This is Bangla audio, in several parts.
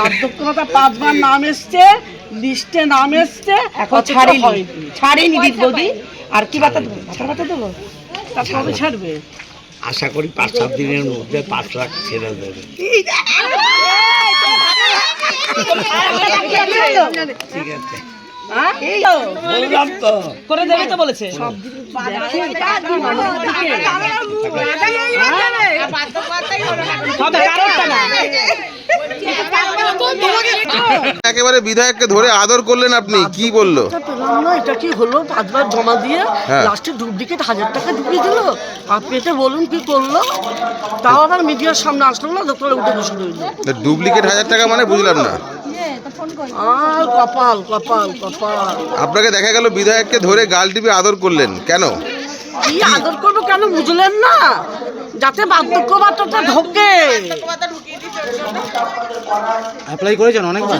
বার্ধক্য ভাতা পাঁচবার নাম এসছে লিস্টে নাম এসছে এখন ছাড়েনি। ছাড়েনি দিদি বৌদি আর কি বাতা দেবো? ভাতার বাতা দেবো? তা কবে ছাড়বে? আশা করি পাঁচ সাত দিনের মধ্যে পাঁচ লাখ ছেড়ে দেবে। ঠিক আছে। হ্যাঁ? করে দেবে তো বলেছে। হবে কারণটা না। একেবারে বিধায়ককে ধরে আদর করলেন আপনি কি বলল? পেলাম না এটা কি হলো? পাঁচবার জমা দিয়ে হ্যাঁ। লাস্টে ডুপ্লিকেট হাজার টাকা ঢুকিয়ে দিল? আপনি এটা বলুন কি করল? তাও আবার মিডিয়ার সামনে আসলো না লোকরা উঠে বসে রইল। ডুপ্লিকেট হাজার টাকা মানে বুঝলাম না। আর কপাল কপাল কপাল। আপনাকে দেখা গেল বিধায়ককে ধরে গাল টিপে আদর করলেন কেন? কি আদর করব কেন বুঝলেন না? যাতে বার্ধক্য ভাতাটা ঢোকে। অ্যাপ্লাই করেছেন অনেকবার?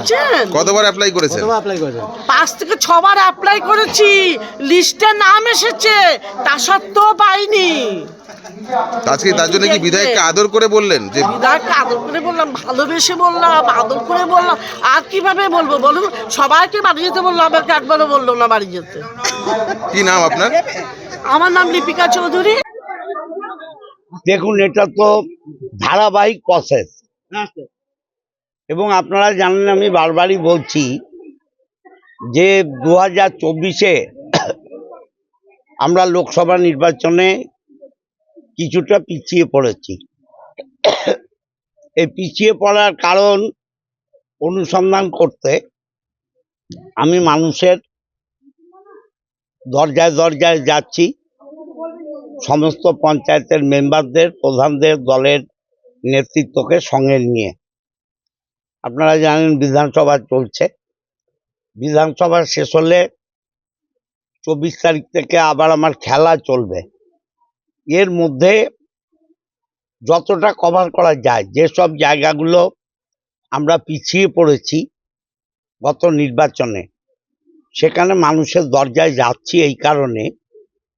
কতবার অ্যাপ্লাই করেছেন? কতবার অ্যাপ্লাই করেছেন? পাঁচ থেকে ছবার অ্যাপ্লাই করেছি। লিস্টে নাম এসেছে তা সত্ত্বেও পাইনি। আজকে তার জন্য কি বিধায়ককে আদর করে বললেন? যে বিধায়ককে আদর করে বললাম ভালোবেসে বললাম আদর করে বললাম আর কীভাবে বলব বলুন? সবাইকে বাড়ি যেতে বলল আমাকে একবারও বলল না বাড়ি যেতে। কি নাম আপনার? আমার নাম লিপিকা চৌধুরী। দেখুন এটা তো ধারাবাহিক প্রসেস এবং আপনারা জানেন আমি বারবারই বলছি যে দু হাজার চব্বিশে আমরা লোকসভা নির্বাচনে কিছুটা পিছিয়ে পড়েছি। এই পিছিয়ে পড়ার কারণ অনুসন্ধান করতে আমি মানুষের দরজায় দরজায় যাচ্ছি। সমস্ত পঞ্চায়েতের মেম্বারদের, প্রধানদের, দলের নেতৃত্বকে সঙ্গে নিয়ে। আপনারা জানেন বিধানসভা চলছে। বিধানসভা শেষ হলে চব্বিশ তারিখ থেকে আবার আমার খেলা চলবে। এর মধ্যে যতটা কভার করা যায় যেসব জায়গাগুলো আমরা পিছিয়ে পড়েছি গত নির্বাচনে, সেখানে মানুষের দরজায় যাচ্ছি এই কারণে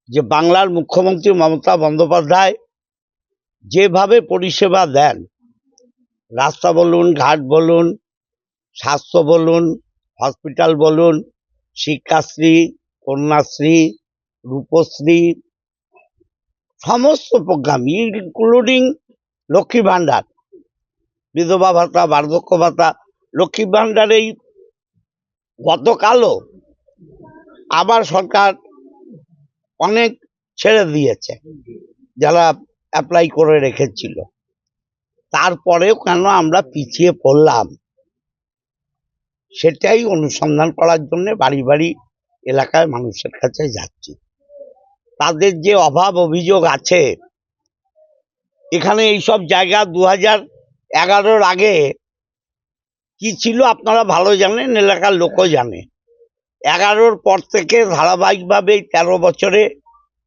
যে বাংলার মুখ্যমন্ত্রী মমতা বন্দ্যোপাধ্যায় যেভাবে পরিষেবা দেন, রাস্তা বলুন, ঘাট বলুন, স্বাস্থ্য বলুন, হসপিটাল বলুন, শিক্ষাশ্রী, কন্যাশ্রী, রূপশ্রী, সমস্ত প্রোগ্রাম, ইনক্লুডিং লক্ষ্মী ভাণ্ডার, বিধবা ভাতা, বার্ধক্য ভাতা, লক্ষ্মী ভাণ্ডার এই গতকালও আবার সরকার অনেক ছেড়ে দিয়েছে। যারা অ্যাপ্লাই করে রেখেছিল। তারপরেও কেন আমরা পিছিয়ে পড়লাম? সেটাই অনুসন্ধান করার জন্য বাড়ি বাড়ি এলাকায় মানুষের কাছে যাচ্ছি। তাদের যে অভাব অভিযোগ আছে, এখানে এইসব জায়গা দু হাজার এগারোর আগে কি ছিল আপনারা ভালো জানেন, এলাকার লোকও জানে। এগারোর পর থেকে ধারাবাহিকভাবে তেরো বছরে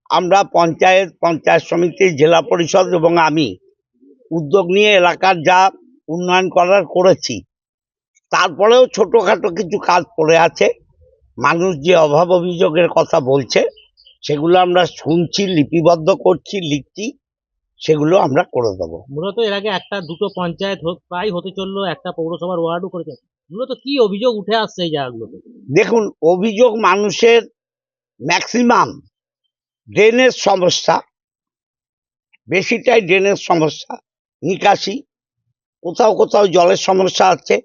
আমরা পঞ্চায়েত পঞ্চায়েত সমিতি জেলা পরিষদ এবং আমি উদ্যোগ নিয়ে এলাকার যা উন্নয়ন করার করেছি তারপরেও ছোটোখাটো কিছু কাজ পড়ে আছে। মানুষ যে অভাব অভিযোগের কথা বলছে সেগুলো আমরা শুনছি লিপিবদ্ধ করছি লিখছি সেগুলো আমরা করে দেবো। মূলত এর আগে একটা দুটো পঞ্চায়েত হোক প্রায় হতে চলল একটা পৌরসভার ওয়ার্ডও করেছেন মূলত কি অভিযোগ উঠে আসছে এই জায়গাগুলোতে? দেখুন অভিযোগ মানুষের ম্যাক্সিমাম ড্রেনের সমস্যা, বেশিটাই ড্রেনের সমস্যা, নিকাশি, কোথাও কোথাও জলের সমস্যা আছে।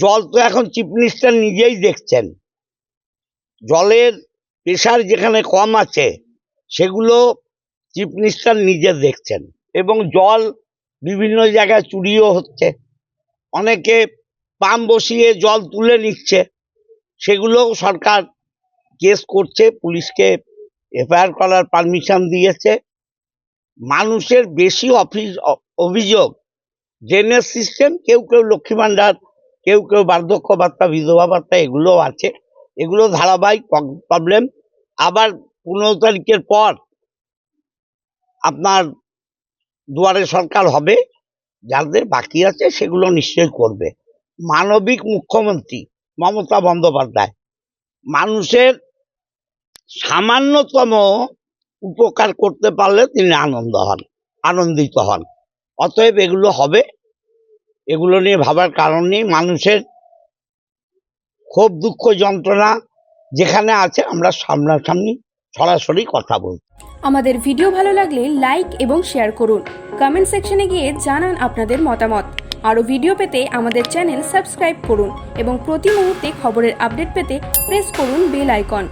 জল তো এখন চিফ মিনিস্টার নিজেই দেখছেন। জলের প্রেশার যেখানে কম আছে, সেগুলো চিফ মিনিস্টার নিজে দেখছেন। এবং জল বিভিন্ন জায়গায় চুরিও হচ্ছে। অনেকে পাম্প বসিয়ে জল তুলে নিচ্ছে। সেগুলোও সরকার কেস করছে, পুলিশকে এফআইআর করার পারমিশন দিয়েছে। মানুষের বেশি অফিস, অভিযোগ ড্রেনেজ সিস্টেম কেউ কেউ লক্ষ্মী ভাণ্ডার কেউ কেউ বার্ধক্য ভাতা, বিধবা ভাতা, এগুলোও আছে। এগুলো ধারাবাহিক প্রবলেম আবার পনেরো তারিখের পর আপনার দুয়ারে সরকার হবে, যাদের বাকি আছে সেগুলো নিশ্চয়ই করবে। মানবিক মুখ্যমন্ত্রী মমতা বন্দ্যোপাধ্যায়, মানুষের সামান্যতম উপকার করতে পারলে তিনি আনন্দ হন, আনন্দিত হন। অতএব এগুলো হবে। এগুলো নিয়ে ভাবার কারণ নেই। মানুষের ক্ষোভ, দুঃখ, যন্ত্রণা যেখানে আছে আমরা সামনাসামনি সরাসরি কথা বলছি আমাদের ভিডিও ভালো লাগলে লাইক এবং শেয়ার করুন। কমেন্ট সেকশনে গিয়ে জানান আপনাদের মতামত। আরও ভিডিও পেতে আমাদের চ্যানেল সাবস্ক্রাইব করুন এবং প্রতি মুহূর্তে খবরের আপডেট পেতে প্রেস করুন বেল আইকন।